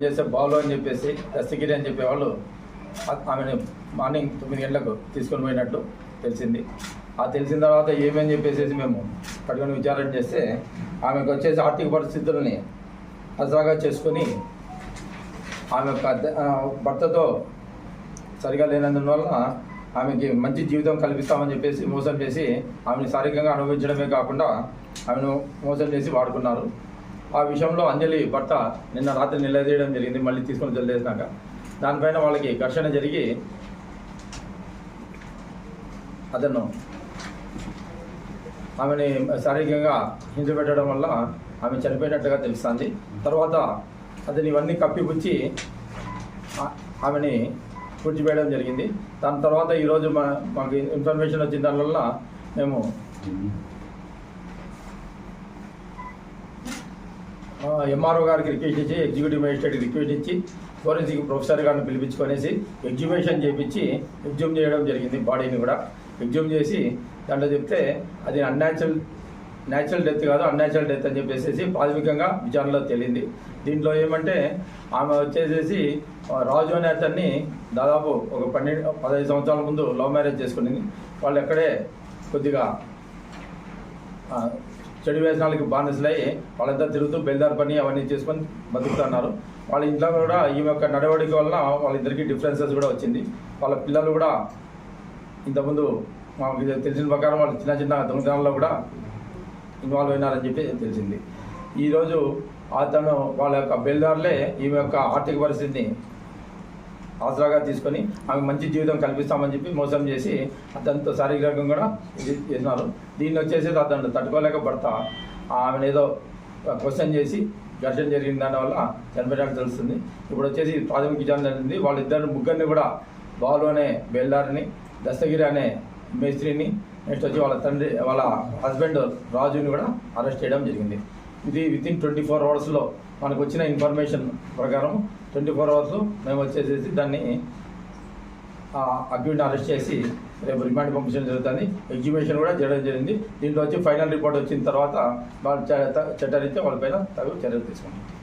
చేసే బాలు అని చెప్పేసి దస్తగిరి అని చెప్పేవాళ్ళు ఆమెను మార్నింగ్ తొమ్మిది గంటలకు తీసుకొని పోయినట్టు తెలిసింది. ఆ తెలిసిన తర్వాత ఏమని చెప్పేసి మేము పట్టుకొని విచారణ చేస్తే ఆమెకు వచ్చేసి ఆర్థిక పరిస్థితులని అసలాగా చేసుకొని ఆమె యొక్క భర్తతో సరిగా లేనందువల్ల ఆమెకి మంచి జీవితం కల్పిస్తామని చెప్పేసి మోసం చేసి ఆమెను శారీరకంగా అనుభవించడమే కాకుండా ఆమెను మోసం చేసి వాడుకున్నారు. ఆ విషయంలో అంజలి భర్త నిన్న రాత్రి నిలదీయడం జరిగింది మళ్ళీ తీసుకొని జల్దేసినాక దానిపైన వాళ్ళకి ఘర్షణ జరిగి అతను ఆమెని శారీరకంగా హింస పెట్టడం వల్ల ఆమె చనిపోయినట్టుగా తెలుస్తుంది. తర్వాత అతను ఇవన్నీ కప్పిపుచ్చి ఆమెని పూడ్చివేయడం జరిగింది. దాని తర్వాత ఈరోజు మా మాకు ఇన్ఫర్మేషన్ వచ్చిన దానివల్ల మేము ఎంఆర్ఓ గారికి రిక్వెస్ట్ ఇచ్చి ఎగ్జిక్యూటివ్ మేజిస్ట్రేట్కి రిక్వెస్ట్ ఇచ్చి ఫోరెన్సిక్ ప్రొఫెసర్ గారిని పిలిపించుకొనేసి ఎగ్జిబిషన్ చేపించి ఎగ్జూమ్ చేయడం జరిగింది బాడీని కూడా. ఎగ్జూమ్ చేసి దాంట్లో చెప్తే అది అన్యాచురల్ న్యాచురల్ డెత్ కాదు అన్యాచురల్ డెత్ అని చెప్పేసి ప్రాథమికంగా విచారణలో తేలింది. దీంట్లో ఏమంటే ఆమె వచ్చేసేసి రాజు అనే అతన్ని దాదాపు ఒక పన్నెండు పదహైదు సంవత్సరాల ముందు లవ్ మ్యారేజ్ చేసుకునింది. వాళ్ళు ఎక్కడే కొద్దిగా చెడు వ్యసనాలకి బానిసలై వాళ్ళంతా తిరుగుతూ బెల్దార్ పని అవన్నీ చేసుకొని బతుకుతున్నారు. వాళ్ళ ఇంట్లో కూడా ఈమె యొక్క నడవడిక వలన వాళ్ళిద్దరికి డిఫరెన్సెస్ కూడా వచ్చింది. వాళ్ళ పిల్లలు కూడా ఇంతకుముందు మాకు తెలిసిన ప్రకారం వాళ్ళు చిన్న చిన్న దొంగతనాల్లో కూడా ఇన్వాల్వ్ అయినారని చెప్పి తెలిసింది. ఈరోజు అతను వాళ్ళ యొక్క బెల్దార్లే ఈమె యొక్క ఆర్థిక పరిస్థితిని ఆసరాగా తీసుకొని ఆమె మంచి జీవితం కల్పిస్తామని చెప్పి మోసం చేసి అతనితో శారీరకంగా కూడా ఇది చేసినారు. దీన్ని వచ్చేసి అతను తట్టుకోలేక భర్త ఆమెను ఏదో క్వశ్చన్ చేసి ఘర్షణ జరిగిన దానివల్ల చనిపోయినట్టు తెలుస్తుంది. ఇప్పుడు వచ్చేసి ప్రాథమిక విచారణ జరిగింది. వాళ్ళిద్దరు ముగ్గురిని కూడా బాలు అనే బేల్దారిని దస్తగిరి అనే మేస్త్రిని నెక్స్ట్ వచ్చి వాళ్ళ తండ్రి వాళ్ళ హస్బెండ్ రాజుని కూడా అరెస్ట్ చేయడం జరిగింది. ఇది వితిన్ ట్వంటీ ఫోర్ అవర్స్లో మనకు వచ్చిన ఇన్ఫర్మేషన్ ప్రకారం ట్వంటీ ఫోర్ అవర్స్ మేము వచ్చేసేసి దాన్ని అగ్యూని అరెస్ట్ చేసి రేపు రిమాండ్ పంపించడం జరుగుతుంది. ఎగ్జిబిషన్ కూడా చేయడం జరిగింది. దీంట్లో వచ్చి ఫైనల్ రిపోర్ట్ వచ్చిన తర్వాత వాళ్ళు చట్ట- చట్టరీత్యా వాళ్ళపైన తగు చర్యలు తీసుకుంటాం.